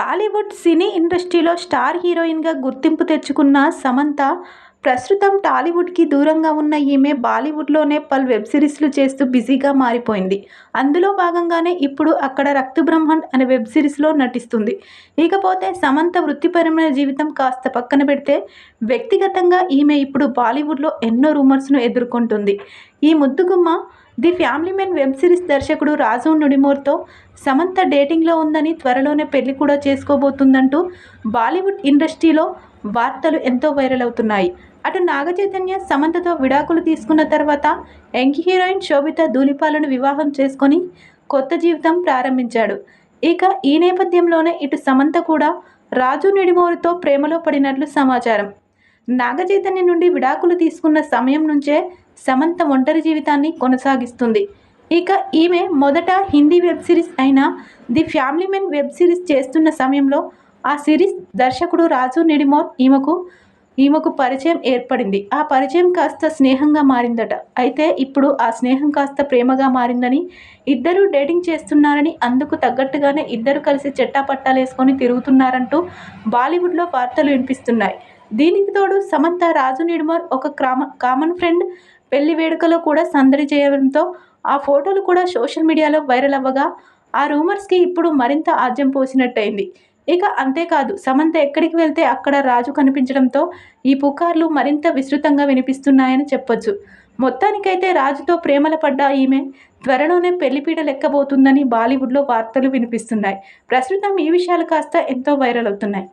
టాలీవుడ్ సినీ ఇండస్ట్రీలో స్టార్ హీరోయిన్గా గుర్తింపు తెచ్చుకున్న సమంత ప్రస్తుతం టాలీవుడ్కి దూరంగా ఉన్న ఈమె బాలీవుడ్లోనే పలు వెబ్ సిరీస్లు చేస్తూ బిజీగా మారిపోయింది. అందులో భాగంగానే ఇప్పుడు అక్కడ రక్త బ్రహ్మాండ్ అనే వెబ్ సిరీస్లో నటిస్తుంది. ఇకపోతే సమంత వృత్తిపరమైన జీవితం కాస్త పక్కన పెడితే వ్యక్తిగతంగా ఈమె ఇప్పుడు బాలీవుడ్లో ఎన్నో రూమర్స్ను ఎదుర్కొంటుంది. ఈ ముద్దుగుమ్మ the family man web series దర్శకుడు రాజు నుడిమోర్తో సమంత డేటింగ్లో ఉందని త్వరలోనే పెళ్ళి కూడా చేసుకోబోతుందంటూ బాలీవుడ్ ఇండస్ట్రీలో వార్తలు ఎంతో వైరల్ అవుతున్నాయి. అటు నాగచైతన్య సమంతతో విడాకులు తీసుకున్న తర్వాత యంగ్ హీరోయిన్ శోభిత ధూళిపాలను వివాహం చేసుకొని కొత్త జీవితం ప్రారంభించాడు. ఇక ఈ నేపథ్యంలోనే ఇటు సమంత కూడా రాజు నిడిమోరుతో ప్రేమలో పడినట్లు సమాచారం. నాగచైతన్య నుండి విడాకులు తీసుకున్న సమయం నుంచే సమంత ఒంటరి జీవితాన్ని కొనసాగిస్తుంది. ఇక ఈమె మొదట హిందీ వెబ్ సిరీస్ అయిన the family man web series చేస్తున్న సమయంలో ఆ సిరీస్ దర్శకుడు రాజు నిడిమోర్ ఈమెకు ఈమెకు పరిచయం ఏర్పడింది. ఆ పరిచయం కాస్త స్నేహంగా మారిందట. అయితే ఇప్పుడు ఆ స్నేహం కాస్త ప్రేమగా మారిందని ఇద్దరూ డేటింగ్ చేస్తున్నారని అందుకు తగ్గట్టుగానే ఇద్దరు కలిసి చెట్టాపట్టాలు వేసుకొని తిరుగుతున్నారంటూ బాలీవుడ్లో వార్తలు వినిపిస్తున్నాయి. దీనికి తోడు సమంత రాజు నిడుమర్ ఒక క్రామ కామన్ ఫ్రెండ్ పెళ్ళి వేడుకలో కూడా సందడి చేయడంతో ఆ ఫోటోలు కూడా సోషల్ మీడియాలో వైరల్ అవ్వగా ఆ రూమర్స్కి ఇప్పుడు మరింత ఆజ్యం పోసినట్టయింది. ఇక అంతేకాదు సమంత ఎక్కడికి వెళ్తే అక్కడ రాజు కనిపించడంతో ఈ పుకార్లు మరింత విస్తృతంగా వినిపిస్తున్నాయని చెప్పొచ్చు. మొత్తానికైతే రాజుతో ప్రేమల పడ్డ ఈమె త్వరలోనే పెళ్ళిపీట లెక్కబోతుందని బాలీవుడ్లో వార్తలు వినిపిస్తున్నాయి. ప్రస్తుతం ఈ విషయాలు కాస్త ఎంతో వైరల్ అవుతున్నాయి.